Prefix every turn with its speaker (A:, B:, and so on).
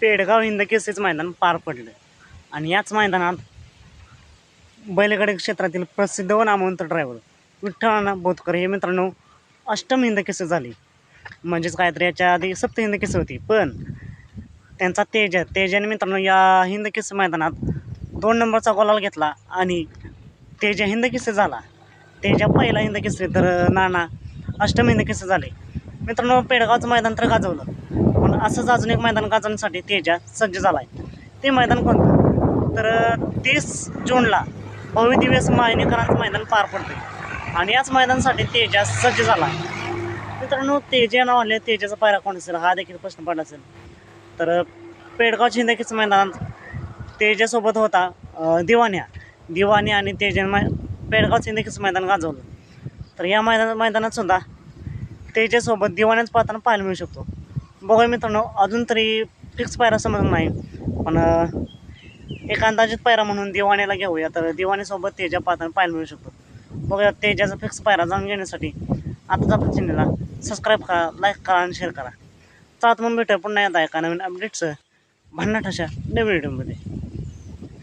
A: पेडगाव हिंदकेसरीच मैदान पार पडलं. आणि याच मैदानात बैलगाडी क्षेत्रातील प्रसिद्ध व नामवंत ड्रायव्हर विठ्ठलाना बोतकर हे मित्रांनो अष्टम हिंद झाली. म्हणजेच काय तर याच्या आधी सप्त हिंद होती. पण त्यांचा तेज तेजाने मित्रांनो या हिंद मैदानात दोन नंबरचा गोलाल घेतला आणि तेजा हिंद झाला. तेजा पहिला हिंदकेसरी तर नाना अष्टम हिंद झाले. मित्रांनो पेडगावचं मैदान तर गाजवलं. पण असंच अजून एक मैदान गाजवण्यासाठी तेजा सज्ज झाला आहे ते मैदान कोणतं? तर तीस जूनला भव्य दिवस मायनीकरांचं मैदान पार पडतं आणि याच मैदानासाठी तेजा सज्ज झाला. आहे मित्रांनो तेजा नाव आले तेजाचा पायरा कोण असेल? हा देखील प्रश्न पडला असेल. तर पेडगाव शिंदकीचं मैदान तेजासोबत होता दिवाण्या दिवाणी आणि तेजा मै पेडगाव शिंदकीचं मैदान गाजवलं. तर या मैदान मैदानात सुद्धा तेजासोबत दिवाण्याच पाहताना पाहायला मिळू शकतो. बघूया मित्रांनो अजून तरी फिक्स पायरा समजत नाही. पण अं, एक अंदाजित पायरा म्हणून दिवाण्याला घेऊया. तर दिवाणीसोबत तेजा पाहताना पाहायला मिळू शकतो. बघूया तेजाचा फिक्स पायरा जाणून घेण्यासाठी आताच आपल्या चॅनलला सबस्क्राईब करा लाईक करा आणि शेअर करा. चालत मग भेटूया पुन्हा येत आहे का नवीन अपडेट्स भन्नाट अशा नवीन व्हिडिओमध्ये